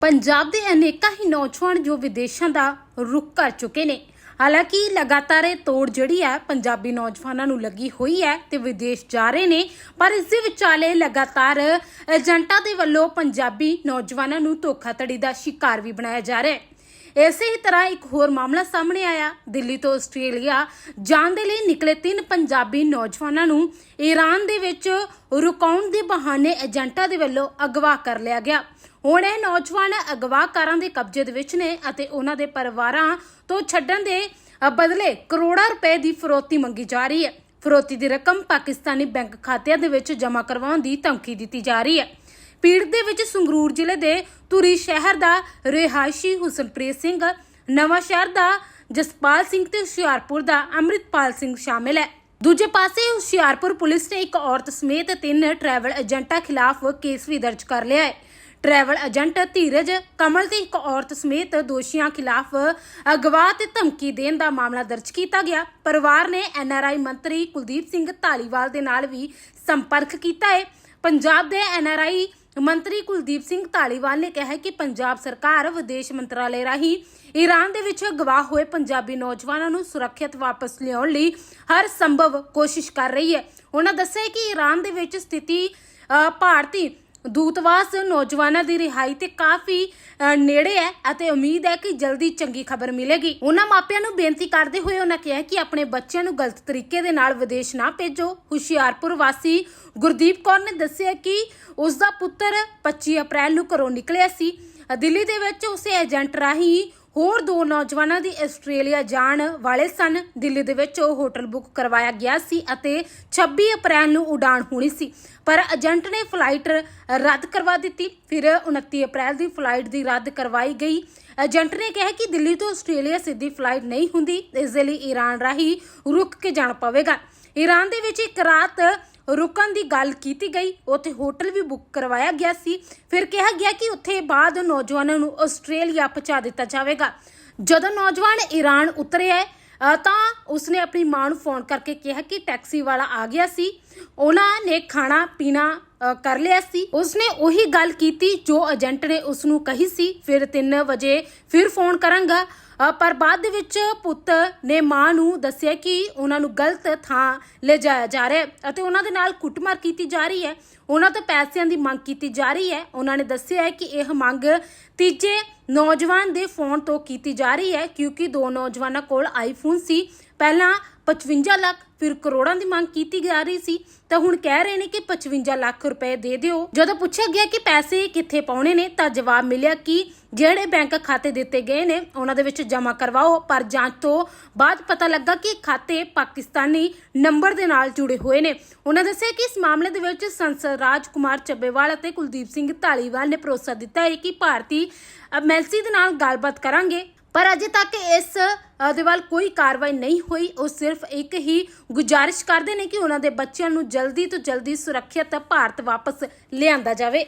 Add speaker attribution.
Speaker 1: ਪੰਜਾਬ ਦੇ ਅਨੇਕਾਂ ਹੀ ਨੌਜਵਾਨ ਜੋ ਵਿਦੇਸ਼ਾਂ ਦਾ ਰੁਖ ਕਰ ਚੁੱਕੇ ਨੇ। ਹਾਲਾਂਕਿ ਲਗਾਤਾਰ ਇਹ ਤੋੜ ਜਿਹੜੀ ਹੈ ਪੰਜਾਬੀ ਨੌਜਵਾਨਾਂ ਨੂੰ ਲੱਗੀ ਹੋਈ ਹੈ ਤੇ ਵਿਦੇਸ਼ ਜਾ ਰਹੇ ਨੇ, ਪਰ ਇਸ ਦੇ ਵਿਚਾਲੇ ਲਗਾਤਾਰ ਏਜੰਟਾਂ ਦੇ ਵੱਲੋਂ ਪੰਜਾਬੀ ਨੌਜਵਾਨਾਂ ਨੂੰ ਧੋਖਾਧੜੀ ਦਾ ਸ਼ਿਕਾਰ ਵੀ ਬਣਾਇਆ ਜਾ ਰਿਹਾ ਹੈ। ਇਸੇ ਹੀ ਤਰ੍ਹਾਂ ਇੱਕ ਹੋਰ ਮਾਮਲਾ ਸਾਹਮਣੇ ਆਇਆ। ਦਿੱਲੀ ਤੋਂ ਆਸਟ੍ਰੇਲੀਆ ਜਾਣ ਦੇ ਲਈ ਨਿਕਲੇ ਤਿੰਨ ਪੰਜਾਬੀ ਨੌਜਵਾਨਾਂ ਨੂੰ ਈਰਾਨ ਦੇ ਵਿੱਚ ਰੁਕਾਉਣ ਦੇ ਬਹਾਨੇ ਏਜੰਟਾਂ ਦੇ ਵੱਲੋਂ ਅਗਵਾ ਕਰ ਲਿਆ ਗਿਆ। ਹੁਣ ਇਹ ਨੌਜਵਾਨ ਅਗਵਾਕਾਰਾਂ ਦੇ ਕਬਜ਼ੇ ਦੇ ਵਿੱਚ ਨੇ ਅਤੇ ਉਹਨਾਂ ਦੇ ਪਰਿਵਾਰਾਂ ਤੋਂ ਛੱਡਣ ਦੇ ਬਦਲੇ ਕਰੋੜਾਂ ਰੁਪਏ ਦੀ ਫਰੋਤੀ ਮੰਗੀ ਜਾ ਰਹੀ ਹੈ। ਫਰੋਤੀ ਦੀ ਰਕਮ ਪਾਕਿਸਤਾਨੀ ਬੈਂਕ ਖਾਤਿਆਂ ਦੇ ਵਿੱਚ ਜਮ੍ਹਾਂ ਕਰਵਾਉਣ ਦੀ ਧਮਕੀ ਦਿੱਤੀ ਜਾ ਰਹੀ ਹੈ। ਪੀੜਤ ਦੇ ਵਿੱਚ ਸੰਗਰੂਰ ਜ਼ਿਲ੍ਹੇ ਦੇ ਧੂਰੀ ਸ਼ਹਿਰ ਦਾ ਰਿਹਾਇਸ਼ੀ ਹੁਸਨਪ੍ਰੀਤ ਸਿੰਘ, ਨਵਾਂ ਸ਼ਹਿਰ ਦਾ ਜਸਪਾਲ ਸਿੰਘ ਤੇ ਹੁਸ਼ਿਆਰਪੁਰ ਦਾ ਅੰਮ੍ਰਿਤਪਾਲ ਸਿੰਘ ਸ਼ਾਮਿਲ ਹੈ। ਦੂਜੇ ਪਾਸੇ ਹੁਸ਼ਿਆਰਪੁਰ ਪੁਲਿਸ ਨੇ ਇੱਕ ਔਰਤ ਸਮੇਤ ਤਿੰਨ ਟਰੈਵਲ ਏਜੰਟਾਂ ਖਿਲਾਫ ਕੇਸ ਵੀ ਦਰਜ ਕਰ ਲਿਆ ਹੈ। ਟਰੈਵਲ ਏਜੰਟ ਧੀਰਜ ਕਮਲ ਤੇ ਇੱਕ ਔਰਤ ਸਮੇਤ ਦੋਸ਼ੀਆਂ ਖਿਲਾਫ ਅਗਵਾ ਤੇ ਧਮਕੀ ਦੇਣ ਦਾ ਮਾਮਲਾ ਦਰਜ ਕੀਤਾ ਗਿਆ। ਪਰਿਵਾਰ ਨੇ ਐਨਆਰਆਈ ਮੰਤਰੀ ਕੁਲਦੀਪ ਸਿੰਘ ਧਾਲੀਵਾਲ ਦੇ ਨਾਲ ਵੀ ਸੰਪਰਕ ਕੀਤਾ ਹੈ। ਪੰਜਾਬ ਦੇ ਐਨਆਰਆਈ ਮੰਤਰੀ ਕੁਲਦੀਪ ਸਿੰਘ ਧਾਲੀਵਾਲ ਨੇ ਕਿਹਾ ਕਿ ਪੰਜਾਬ ਸਰਕਾਰ ਵਿਦੇਸ਼ ਮੰਤਰਾਲੇ ਰਾਹੀਂ ਈਰਾਨ ਦੇ ਵਿੱਚ ਗਵਾਹ ਹੋਏ ਪੰਜਾਬੀ ਨੌਜਵਾਨਾਂ ਨੂੰ ਸੁਰੱਖਿਅਤ ਵਾਪਸ ਲਿਆਉਣ ਲਈ ਹਰ ਸੰਭਵ ਕੋਸ਼ਿਸ਼ ਕਰ ਰਹੀ ਹੈ। ਉਹਨਾਂ ਦੱਸਿਆ ਕਿ ਈਰਾਨ ਦੇ ਵਿੱਚ ਸਥਿਤੀ ਭਾਰਤੀ ਦੂਤਵਾਸ ਨੌਜਵਾਨਾਂ ਦੀ ਰਿਹਾਈ ਤੇ ਕਾਫੀ ਨੇੜੇ ਹੈ ਅਤੇ ਉਮੀਦ ਹੈ ਕਿ ਜਲਦੀ ਚੰਗੀ ਖਬਰ ਮਿਲੇਗੀ। ਉਹਨਾਂ ਮਾਪਿਆਂ ਨੂੰ ਬੇਨਤੀ ਕਰਦੇ ਹੋਏ ਉਹਨਾਂ ਕਿਹਾ ਕਿ ਆਪਣੇ ਬੱਚਿਆਂ ਨੂੰ ਗਲਤ ਤਰੀਕੇ ਦੇ ਨਾਲ ਵਿਦੇਸ਼ ਨਾ ਭੇਜੋ। ਹੁਸ਼ਿਆਰਪੁਰ ਵਾਸੀ ਗੁਰਦੀਪ ਕੌਰ ਨੇ ਦੱਸਿਆ ਕਿ ਉਸ ਦਾ ਪੁੱਤਰ 25 ਅਪ੍ਰੈਲ ਨੂੰ ਘਰੋਂ ਨਿਕਲਿਆ ਸੀ। ਦਿੱਲੀ ਦੇ ਵਿੱਚ ਉਸੇ ਏਜੰਟ ਰਾਹੀਂ ਹੋਰ ਦੋ ਨੌਜਵਾਨਾਂ ਦੀ ਆਸਟ੍ਰੇਲੀਆ ਜਾਣ ਵਾਲੇ ਸਨ। ਦਿੱਲੀ ਦੇ ਵਿੱਚ ਉਹ ਹੋਟਲ ਬੁੱਕ ਕਰਵਾਇਆ ਗਿਆ ਸੀ ਅਤੇ 26 ਅਪ੍ਰੈਲ ਨੂੰ ਉਡਾਣ ਹੋਣੀ ਸੀ। ਪਰ ਏਜੰਟ ਨੇ ਫਲਾਈਟ ਰੱਦ ਕਰਵਾ ਦਿੱਤੀ। ਫਿਰ 29 ਅਪ੍ਰੈਲ ਦੀ ਫਲਾਈਟ ਦੀ ਰੱਦ ਕਰਵਾਈ ਗਈ। ਏਜੰਟ ਨੇ ਕਿਹਾ ਕਿ ਦਿੱਲੀ ਤੋਂ ਆਸਟ੍ਰੇਲੀਆ ਸਿੱਧੀ ਫਲਾਈਟ ਨਹੀਂ ਹੁੰਦੀ। ਇਸ ਦੇ ਲਈ ਈਰਾਨ ਰਾਹੀਂ ਰੁਕ ਕੇ ਜਾਣਾ ਪਵੇਗਾ। ਈਰਾਨ ਦੇ ਵਿੱਚ ਇੱਕ ਰਾਤ ਰੁਕਣ ਦੀ ਗੱਲ ਕੀਤੀ ਗਈ। ਉੱਥੇ ਹੋਟਲ ਵੀ ਬੁੱਕ ਕਰਵਾਇਆ ਗਿਆ ਸੀ। ਫਿਰ ਕਿਹਾ ਗਿਆ ਕਿ ਉੱਥੇ ਬਾਅਦ ਨੌਜਵਾਨਾਂ ਨੂੰ ਆਸਟ੍ਰੇਲੀਆ ਪਹੁੰਚਾ ਦਿੱਤਾ ਜਾਵੇਗਾ। ਜਦੋਂ ਨੌਜਵਾਨ ਈਰਾਨ ਉਤਰਿਆ ਅ, ਤਾਂ ਉਸਨੇ ਆਪਣੀ ਮਾਂ ਨੂੰ ਫੋਨ ਕਰਕੇ ਕਿਹਾ ਕਿ ਟੈਕਸੀ ਵਾਲਾ ਆ ਗਿਆ ਸੀ। ਉਹਨਾਂ ਨੇ ਖਾਣਾ ਪੀਣਾ ਕਰ ਲਿਆ ਸੀ। ਉਸਨੇ ਉਹੀ ਗੱਲ ਕੀਤੀ ਜੋ ਏਜੰਟ ਨੇ ਉਸ ਨੂੰ ਕਹੀ ਸੀ। ਫਿਰ 3 ਵਜੇ ਫਿਰ ਫੋਨ ਕਰਾਂਗਾ। ਪਰ ਬਾਅਦ ਦੇ ਵਿੱਚ ਪੁੱਤ ਨੇ ਮਾਂ ਨੂੰ ਦੱਸਿਆ ਕਿ ਉਹਨਾਂ ਨੂੰ ਗਲਤ ਥਾਂ ਲਿਜਾਇਆ ਜਾ ਰਿਹਾ ਹੈ ਅਤੇ ਉਹਨਾਂ ਦੇ ਨਾਲ ਕੁੱਟਮਾਰ ਕੀਤੀ ਜਾ ਰਹੀ ਹੈ। ਉਹਨਾਂ ਤੋਂ ਪੈਸਿਆਂ ਦੀ ਮੰਗ ਕੀਤੀ ਜਾ ਰਹੀ ਹੈ। ਉਹਨਾਂ ਨੇ ਦੱਸਿਆ ਹੈ ਕਿ ਇਹ ਮੰਗ ਤੀਜੇ ਨੌਜਵਾਨ ਦੇ ਫੋਨ ਤੋਂ ਕੀਤੀ ਜਾ ਰਹੀ ਹੈ, ਕਿਉਂਕਿ ਦੋ ਨੌਜਵਾਨਾਂ ਕੋਲ ਆਈਫੋਨ ਸੀ। ਪਹਿਲਾਂ 55 ਲੱਖ, ਫਿਰ ਕਰੋੜਾਂ ਦੀ ਮੰਗ ਕੀਤੀ ਜਾ ਰਹੀ ਸੀ। ਤਾਂ ਹੁਣ ਕਹਿ ਰਹੇ ਨੇ ਕਿ 55 ਲੱਖ ਰੁਪਏ ਦੇ ਦਿਓ। ਜਦੋਂ ਪੁੱਛਿਆ ਗਿਆ ਕਿ ਪੈਸੇ ਕਿੱਥੇ ਪਾਉਣੇ ਨੇ, ਤਾਂ ਜਵਾਬ ਮਿਲਿਆ ਕਿ ਜਿਹੜੇ ਬੈਂਕ ਖਾਤੇ ਦਿੱਤੇ ਗਏ ਨੇ, ਉਹਨਾਂ ਦੇ ਵਿੱਚ ਜਮ੍ਹਾਂ ਕਰਵਾਓ। ਪਰ ਜਾਂਚ ਤੋਂ ਬਾਅਦ ਪਤਾ ਲੱਗਾ ਕਿ ਖਾਤੇ ਪਾਕਿਸਤਾਨੀ ਨੰਬਰ ਦੇ ਨਾਲ ਜੁੜੇ ਹੋਏ ਨੇ। ਉਹਨਾਂ ਦੱਸਿਆ ਕਿ ਇਸ ਮਾਮਲੇ ਦੇ ਵਿੱਚ ਸੰਸਦ ਰਾਜ ਕੁਮਾਰ ਚੱਬੇਵਾਲ ਅਤੇ ਕੁਲਦੀਪ ਸਿੰਘ ਢਾਲੀਵਾਲ ਨੇ ਭਰੋਸਾ ਦਿੱਤਾ ਹੈ ਕਿ ਭਾਰਤੀ ਐਮਐਲਸੀ ਦੇ ਨਾਲ ਗੱਲਬਾਤ ਕਰਾਂਗੇ। ਪਰ ਅਜੇ ਤੱਕ ਇਸ ਦੇ ਵੱਲ ਕੋਈ ਕਾਰਵਾਈ ਨਹੀਂ ਹੋਈ। ਉਹ ਸਿਰਫ ਇੱਕ ਹੀ ਗੁਜ਼ਾਰਿਸ਼ ਕਰਦੇ ਨੇ ਕਿ ਉਹਨਾਂ ਦੇ ਬੱਚਿਆਂ ਨੂੰ ਜਲਦੀ ਤੋਂ ਜਲਦੀ ਸੁਰੱਖਿਅਤ ਭਾਰਤ ਵਾਪਸ ਲਿਆਂਦਾ ਜਾਵੇ।